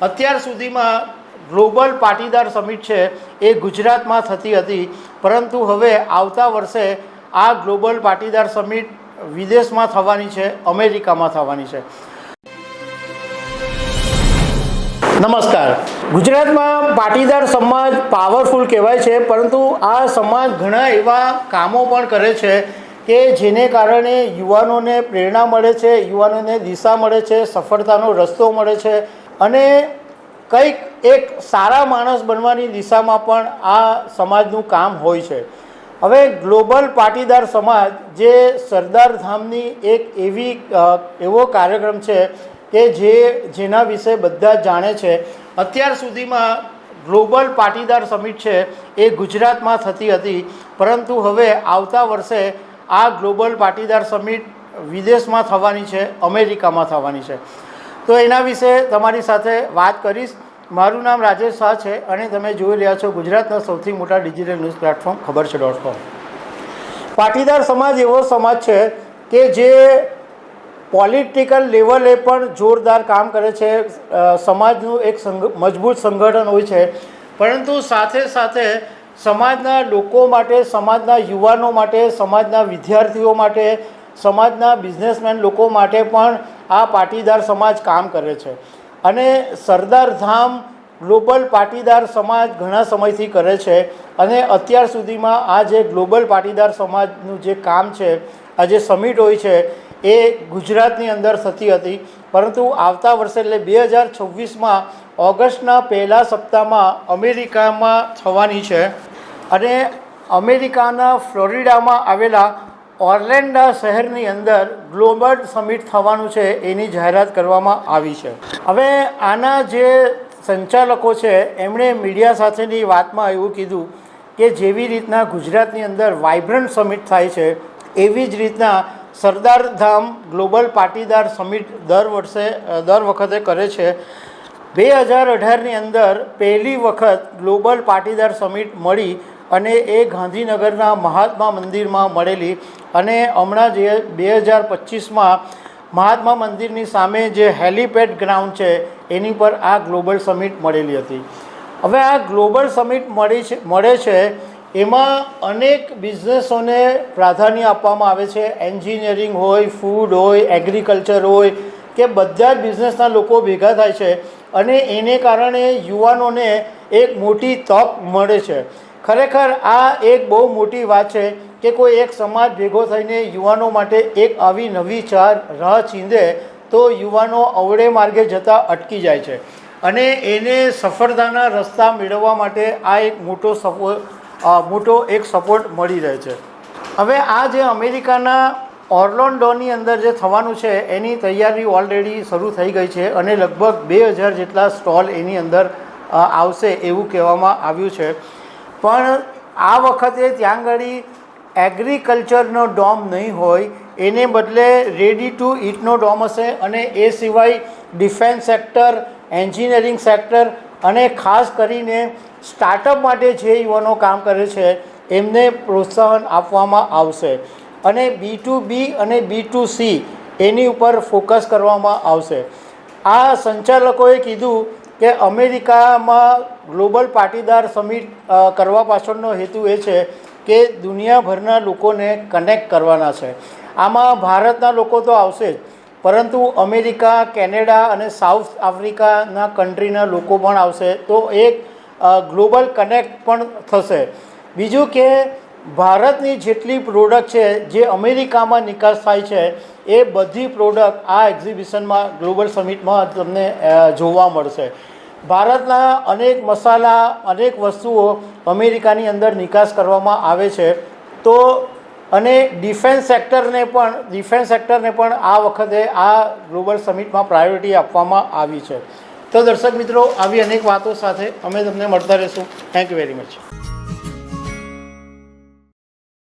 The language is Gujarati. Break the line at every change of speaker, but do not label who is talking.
અત્યાર સુધીમાં ગ્લોબલ પાટીદાર સમિટ છે, એ ગુજરાતમાં થતી હતી. પરંતુ હવે આવતા વર્ષે આ ગ્લોબલ પાટીદાર સમિટ વિદેશમાં થવાની છે, અમેરિકામાં થવાની છે. નમસ્કાર. ગુજરાતમાં પાટીદાર સમાજ પાવરફુલ કહેવાય છે, પરંતુ આ સમાજ ઘણા એવા કામો પણ કરે છે કે જેને કારણે યુવાનોને પ્રેરણા મળે છે, યુવાનોને દિશા મળે છે, સફળતાનો રસ્તો મળે છે અને કંઈક એક સારા માણસ બનવાની દિશામાં પણ આ સમાજનું કામ હોય છે. હવે ગ્લોબલ પાટીદાર સમાજ જે સરદાર ધામની એક એવી એવો કાર્યક્રમ છે કે જે જેના વિશે બધા જાણે છે. અત્યાર સુધીમાં ગ્લોબલ પાટીદાર સમિટ છે એ ગુજરાતમાં થતી હતી. પરંતુ હવે આવતા વર્ષે આ ગ્લોબલ પાટીદાર સમિટ વિદેશમાં થવાની છે, અમેરિકામાં થવાની છે. તો એના વિશે તમારી સાથે વાત કરીશ. મારું નામ રાજેશ શાહ છે અને તમે જોઈ રહ્યા છો ગુજરાતના સૌથી મોટા ડિજિટલ ન્યૂઝ પ્લેટફોર્મ ખબર છે ડોટ કોમ પાટીદાર સમાજ એવો સમાજ છે કે જે પોલિટિકલ લેવલે પણ જોરદાર કામ કરે છે. સમાજનું એક સંગ, મજબૂત સંગઠન હોય છે. પરંતુ સાથે સાથે સમાજના લોકો માટે, સમાજના યુવાનો માટે, સમાજના વિદ્યાર્થીઓ માટે, સમાજના બિઝનેસમેન લોકો માટે પણ આ પાટીદાર સમાજ કામ કરે છે. અને સરદાર ધામ ગ્લોબલ પાટીદાર સમાજ ઘણા સમયથી કરે છે અને અત્યાર સુધીમાં આ જે ગ્લોબલ પાટીદાર સમાજનું જે કામ છે, આ જે સમિટ હોય છે, એ ગુજરાતની અંદર થતી હતી. પરંતુ આવતા વર્ષે એટલે બે હજાર છવ્વીસમાં ઓગસ્ટના પહેલા સપ્તાહમાં અમેરિકામાં થવાની છે. અને અમેરિકાના ફ્લોરિડામાં આવેલા ઓર્લેન્ડા શહેરની અંદર ગ્લોબલ સમિટ થવાનું છે એની જાહેરાત કરવામાં આવી છે. હવે આના જે સંચાલકો છે, એમણે મીડિયા સાથેની વાતમાં એવું કીધું કે જેવી રીતના ગુજરાતની અંદર વાઇબ્રન્ટ સમિટ થાય છે, એવી જ રીતના સરદાર ધામ ગ્લોબલ પાટીદાર સમિટ દર વર્ષે દર વખતે કરે છે. બે હજાર અઢારની અંદર પહેલી વખત ગ્લોબલ પાટીદાર સમિટ મળી અને એ ગાંધીનગરના મહાત્મા મંદિરમાં મળેલી અને હમણાં જે બે હજાર પચીસમાં મહાત્મા મંદિરની સામે જે હેલીપેડ ગ્રાઉન્ડ છે, એની પર આ ગ્લોબલ સમિટ મળેલી હતી. હવે આ ગ્લોબલ સમિટ મળી છે, મળે છે, એમાં અનેક બિઝનેસોને પ્રાધાન્ય આપવામાં આવે છે. એન્જિનિયરિંગ હોય, ફૂડ હોય, એગ્રીકલ્ચર હોય, કે બધા જ બિઝનેસના લોકો ભેગા થાય છે અને એને કારણે યુવાનોને એક મોટી તક મળે છે. ખરેખર આ એક બહુ મોટી વાત છે કે કોઈ એક સમાજ ભેગો થઈને યુવાનો માટે એક આવી નવી ચાર રાહ ચીંધે તો યુવાનો અવળે માર્ગે જતાં અટકી જાય છે. અને એને સફળતાના રસ્તા મેળવવા માટે આ એક મોટો સપો મોટો એક સપોર્ટ મળી રહે છે. હવે આ જે અમેરિકાના ઓર્લોન્ડોની અંદર જે થવાનું છે, એની તૈયારી ઓલરેડી શરૂ થઈ ગઈ છે અને લગભગ બે હજાર જેટલા સ્ટોલ એની અંદર આવશે એવું કહેવામાં આવ્યું છે. પણ આ વખતે ત્યાં આગળ એગ્રીકલ્ચરનો ડોમ નહીં હોય, એને બદલે રેડી ટુ ઇટનો ડોમ હશે અને એ સિવાય ડિફેન્સ સેક્ટર એન્જિનિયરિંગ સેક્ટર અને ખાસ કરીને સ્ટાર્ટઅપ માટે જે યુવાનો કામ કરે છે, એમને પ્રોત્સાહન આપવામાં આવશે. અને બી ટુ બી અને બી ટુ સી એની ઉપર ફોકસ કરવામાં આવશે. આ સંચાલકોએ કીધું કે અમેરિકામાં ગ્લોબલ પાટીદાર સમિટ કરવા પાછળનો હેતુ એ છે કે દુનિયાભરના લોકોને કનેક્ટ કરવાના છે. આમાં ભારતના લોકો તો આવશે જ, પરંતુ અમેરિકા, કેનેડા અને સાઉથ આફ્રિકાના કન્ટ્રીના લોકો પણ આવશે, તો એક ગ્લોબલ કનેક્ટ પણ થશે. બીજું કે ભારતની જેટલી પ્રોડક્ટ છે જે અમેરિકામાં નિકાસ થાય છે એ બધી પ્રોડક્ટ આ એક્ઝિબિશનમાં ગ્લોબલ સમિટમાં તમને જોવા મળશે. ભારતના અનેક મસાલા, અનેક વસ્તુઓ અમેરિકાની અંદર નિકાસ કરવામાં આવે છે. તો, અને ડિફેન્સ સેક્ટરને પણ ડિફેન્સ સેક્ટરને પણ આ વખતે આ ગ્લોબલ સમિટમાં પ્રાયોરિટી આપવામાં આવી છે. તો દર્શક મિત્રો, આવી અનેક વાતો સાથે અમે તમને મળતા રહીશું. Thank you very much